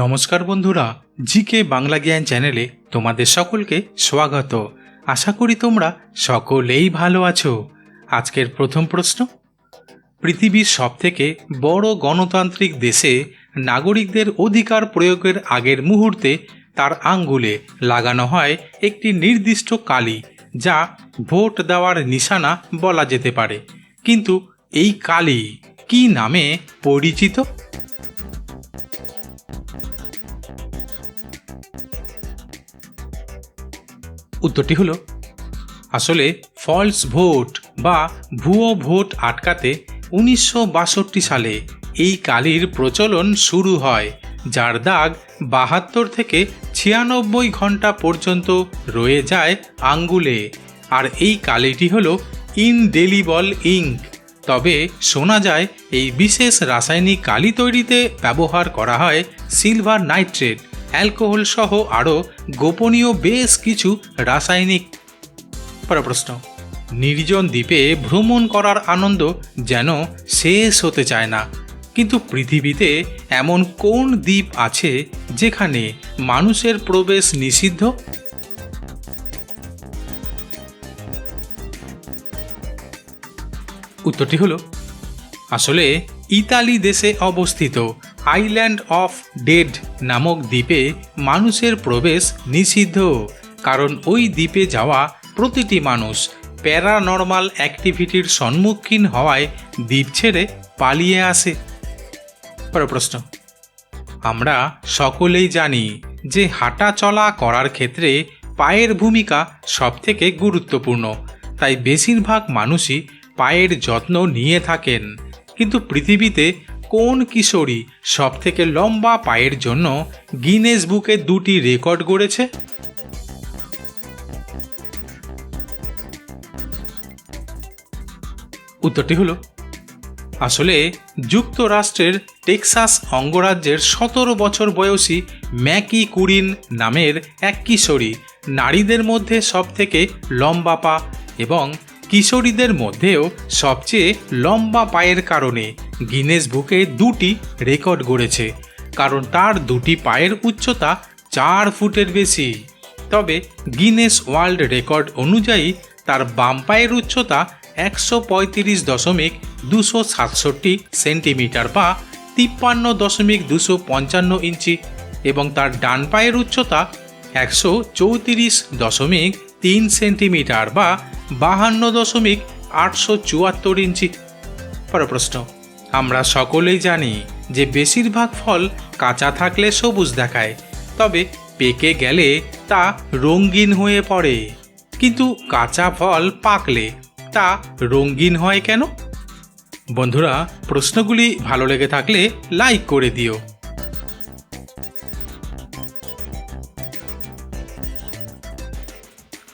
নমস্কার বন্ধুরা, জিকে বাংলা জ্ঞান চ্যানেলে তোমাদের সকলকে স্বাগত। আশা করি তোমরা সকলেই ভালো আছো। আজকের প্রথম প্রশ্ন, পৃথিবীর সবথেকে বড় গণতান্ত্রিক দেশে নাগরিকদের অধিকার প্রয়োগের আগের মুহূর্তে তার আঙ্গুলে লাগানো হয় একটি নির্দিষ্ট কালি, যা ভোট দেওয়ার নিশানা বলা যেতে পারে। কিন্তু এই কালি কি নামে পরিচিত? উত্তরটি হলো, আসলে ফলস ভোট বা ভুয়ো ভোট আটকাতে উনিশশো বাষট্টি সালে এই কালির প্রচলন শুরু হয়, যার দাগ বাহাত্তর থেকে ছিয়ানব্বই ঘণ্টা পর্যন্ত রয়ে যায় আঙ্গুলে। আর এই কালিটি হল ইনডেলিবল ইঙ্ক তবে শোনা যায়, এই বিশেষ রাসায়নিক কালি তৈরিতে ব্যবহার করা হয় সিলভার নাইট্রেট অ্যালকোহল সহ আরও গোপনীয় বেশ কিছু রাসায়নিক প্রশ্ন নির্জন দ্বীপে ভ্রমণ করার আনন্দ যেন শেষ হতে চায় না। কিন্তু পৃথিবীতে এমন কোন দ্বীপ আছে যেখানে মানুষের প্রবেশ নিষিদ্ধ? উত্তরটি হলো, আসলে ইতালি দেশে অবস্থিত আইল্যান্ড অফ ডেড নামক দ্বীপে মানুষের প্রবেশ নিষিদ্ধ, কারণ ওই দ্বীপে যাওয়া প্রতিটি মানুষ প্যারানর্মাল অ্যাক্টিভিটির সম্মুখীন হওয়ায় দ্বীপ ছেড়ে পালিয়ে আসে। পরের প্রশ্ন। আমরা সকলেই জানি যে হাঁটা চলা করার ক্ষেত্রে পায়ের ভূমিকা সবথেকে গুরুত্বপূর্ণ, তাই বেশিরভাগ মানুষই পায়ের যত্ন নিয়ে থাকেন। কিন্তু পৃথিবীতে কোন কিশোরী সবথেকে লম্বা পায়ের জন্য গিনেস বুকে দুটি রেকর্ড গড়েছে? উত্তরটি হলো, আসলে যুক্তরাষ্ট্রের টেক্সাস অঙ্গরাজ্যের সতেরো বছর বয়সী ম্যাকি কুরিন নামের এক কিশোরী নারীদের মধ্যে সবথেকে লম্বা পা এবং কিশোরীদের মধ্যেও সবচেয়ে লম্বা পায়ের কারণে গিনেস বুকে দুটি রেকর্ড গড়েছে, কারণ তার দুটি পায়ের উচ্চতা চার ফুটের বেশি। তবে গিনেস ওয়ার্ল্ড রেকর্ড অনুযায়ী, তার বাম পায়ের উচ্চতা একশো পঁয়ত্রিশ দশমিক দুশো সাতষট্টি সেন্টিমিটার বা তিপ্পান্ন দশমিক দুশো পঞ্চান্ন ইঞ্চি এবং তার ডান পায়ের উচ্চতা একশো চৌত্রিশ দশমিক তিন সেন্টিমিটার বা বাহান্ন দশমিক আটশো চুয়াত্তর ইঞ্চি। পরের প্রশ্ন। আমরা সকলেই জানি যে বেশিরভাগ ফল কাঁচা থাকলে সবুজ দেখায়, তবে পেকে গেলে তা রঙিন হয়ে পড়ে। কিন্তু কাঁচা ফল পাকলে তা রঙিন হয় কেন? বন্ধুরা, প্রশ্নগুলি ভালো লেগে থাকলে লাইক করে দিও।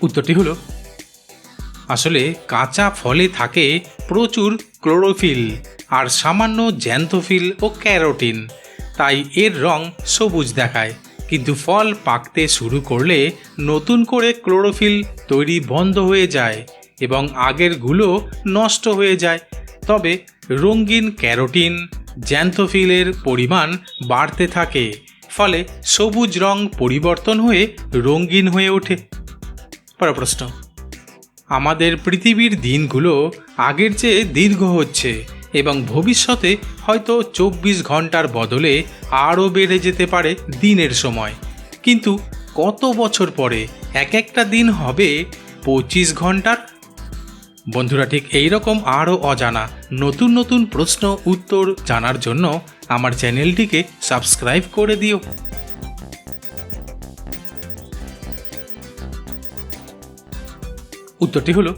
উত্তরটি হলো, আসলে কাঁচা ফলে থাকে প্রচুর ক্লোরোফিল। আর সামান্য জ্যান্থোফিল ও ক্যারোটিন। তাই এর রং সবুজ দেখায়। কিন্তু ফল পাকতে শুরু করলে নতুন করে ক্লোরোফিল তৈরি বন্ধ হয়ে যায় এবং আগেরগুলো নষ্ট হয়ে যায়। তবে রঙিন ক্যারোটিন জ্যান্থোফিলের পরিমাণ বাড়তে থাকে, ফলে সবুজ রং পরিবর্তন হয়ে রঙিন হয়ে ওঠে। পরের প্রশ্ন। আমাদের পৃথিবীর দিনগুলো আগের চেয়ে দীর্ঘ হচ্ছে। এবং ভবিষ্যতে হয়তো চব্বিশ ঘণ্টার বদলে আরও বেড়ে যেতে পারে দিনের সময়। কিন্তু কত বছর পরে এক একটা দিন হবে পঁচিশ ঘণ্টার? বন্ধুরা, ঠিক এই রকম আরও অজানা নতুন নতুন প্রশ্ন, উত্তর জানার জন্য আমার চ্যানেলটিকে সাবস্ক্রাইব করে দিও। উত্তরটি হলো,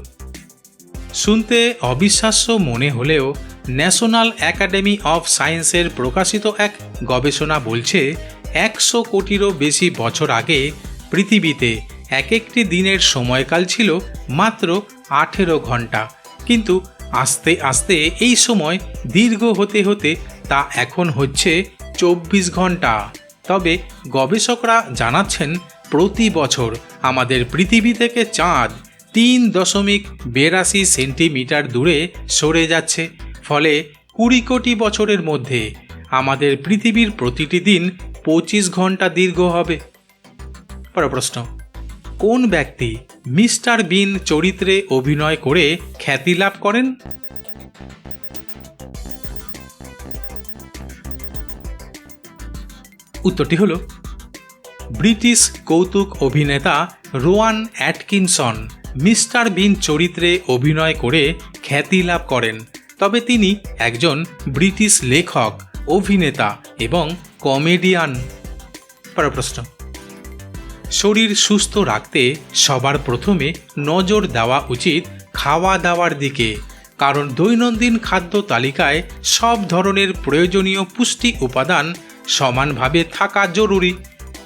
শুনতে অবিশ্বাস্য মনে হলেও ন্যাশনাল একাডেমি অফ সায়েন্সের প্রকাশিত এক গবেষণা বলছে, একশো কোটিরও বেশি বছর আগে পৃথিবীতে এক একটি দিনের সময়কাল ছিল মাত্র আঠেরো ঘণ্টা কিন্তু আস্তে আস্তে এই সময় দীর্ঘ হতে হতে তা এখন হচ্ছে চব্বিশ ঘণ্টা তবে গবেষকরা জানাচ্ছেন, প্রতি বছর আমাদের পৃথিবী থেকে চাঁদ তিন দশমিক বেরাশি সেন্টিমিটার দূরে সরে যাচ্ছে। ফলে কুড়ি কোটি বছরের মধ্যে আমাদের পৃথিবীর প্রতিটি দিন পঁচিশ ঘণ্টা দীর্ঘ হবে। পরের প্রশ্ন, কোন ব্যক্তি মিস্টার বিন চরিত্রে অভিনয় করে খ্যাতি লাভ করেন? উত্তরটি হল, ব্রিটিশ কৌতুক অভিনেতা রোয়ান অ্যাটকিনসন মিস্টার বিন চরিত্রে অভিনয় করে খ্যাতি লাভ করেন। তবে তিনি একজন ব্রিটিশ লেখক, অভিনেতা এবং কমেডিয়ান। প্রশ্ন। শরীর সুস্থ রাখতে সবার প্রথমে নজর দেওয়া উচিত খাওয়া দাওয়ার দিকে, কারণ দৈনন্দিন খাদ্য তালিকায় সব ধরনের প্রয়োজনীয় পুষ্টি উপাদান সমানভাবে থাকা জরুরি।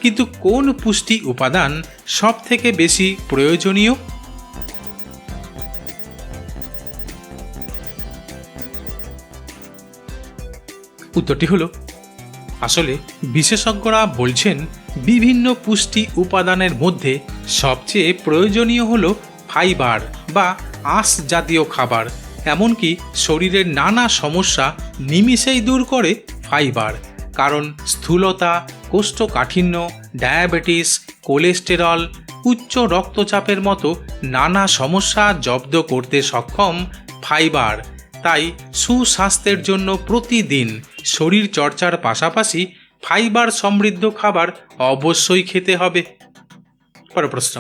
কিন্তু কোন পুষ্টি উপাদান সব থেকে বেশি প্রয়োজনীয়? উত্তরটি হলো, আসলে বিশেষজ্ঞরা বলছেন বিভিন্ন পুষ্টি উপাদানের মধ্যে সবচেয়ে প্রয়োজনীয় হলো ফাইবার বা আঁশ জাতীয় খাবার, এমনকি শরীরের নানা সমস্যা নিমিষেই দূর করে ফাইবার, কারণ স্থূলতা, কোষ্ঠকাঠিন্য, ডায়াবেটিস, কোলেস্টেরল, উচ্চ রক্তচাপের মতো নানা সমস্যা জব্দ করতে সক্ষম ফাইবার। তাই সুস্বাস্থ্যের জন্য প্রতিদিন শরীর চর্চার পাশাপাশি ফাইবার সমৃদ্ধ খাবার অবশ্যই খেতে হবে। পরের প্রশ্ন।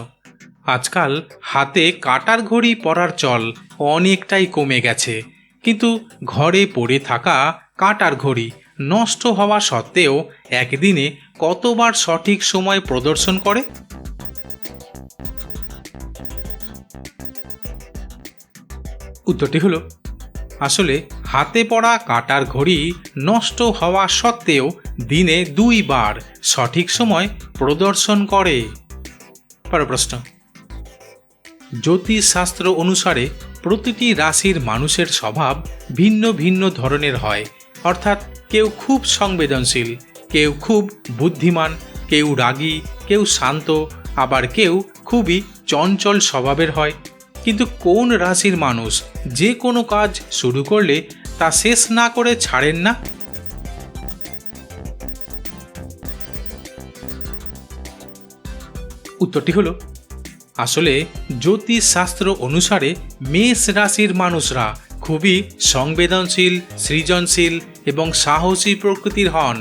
আজকাল হাতে কাটার ঘড়ি পরার চল অনেকটাই কমে গেছে। কিন্তু ঘরে পড়ে থাকা কাটার ঘড়ি নষ্ট হওয়া সত্ত্বেও একদিনে কতবার সঠিক সময় প্রদর্শন করে? উত্তরটি হলো আসলে হাতে পড়া কাটার ঘড়ি নষ্ট হওয়া সত্ত্বেও দিনে দুইবার সঠিক সময় প্রদর্শন করে। পরের প্রশ্ন জ্যোতিষশাস্ত্র অনুসারে প্রতিটি রাশির মানুষের স্বভাব ভিন্ন ভিন্ন ধরনের হয়। অর্থাৎ কেউ খুব সংবেদনশীল, কেউ খুব বুদ্ধিমান, কেউ রাগী, কেউ শান্ত, আবার কেউ খুবই চঞ্চল স্বভাবের হয়। কিন্তু কোন রাশির মানুষ যে কোনো কাজ শুরু করলে তা শেষ না করে ছাড়েন না? উত্তরটি হলো, আসলে জ্যোতিষশাস্ত্র অনুসারে মেষ রাশির মানুষরা খুবই সংবেদনশীল, সৃজনশীল এবং সাহসী প্রকৃতির হন।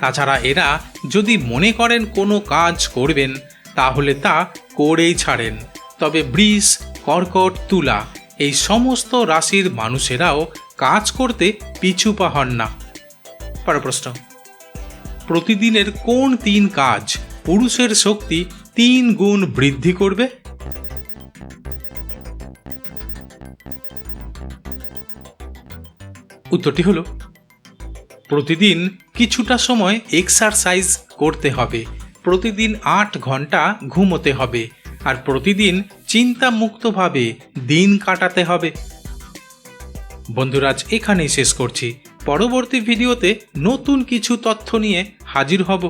তাছাড়া এরা যদি মনে করেন কোনো কাজ করবেন, তাহলে তা করেই ছাড়েন। তবে বৃষ কর্কট, তুলা, এই সমস্ত রাশির মানুষেরাও কাজ করতে পিছু পা হন না। প্রশ্ন প্রতিদিনের কোন তিন কাজ পুরুষের শক্তি তিন গুণ বৃদ্ধি করবে? উত্তরটি হলো, প্রতিদিন কিছুটা সময় এক্সারসাইজ করতে হবে। প্রতিদিন আট ঘণ্টা ঘুমোতে হবে। আর প্রতিদিন চিন্তামুক্তভাবে দিন কাটাতে হবে। বন্ধুরাজ এখানেই শেষ করছি। পরবর্তী ভিডিওতে নতুন কিছু তথ্য নিয়ে হাজির হব।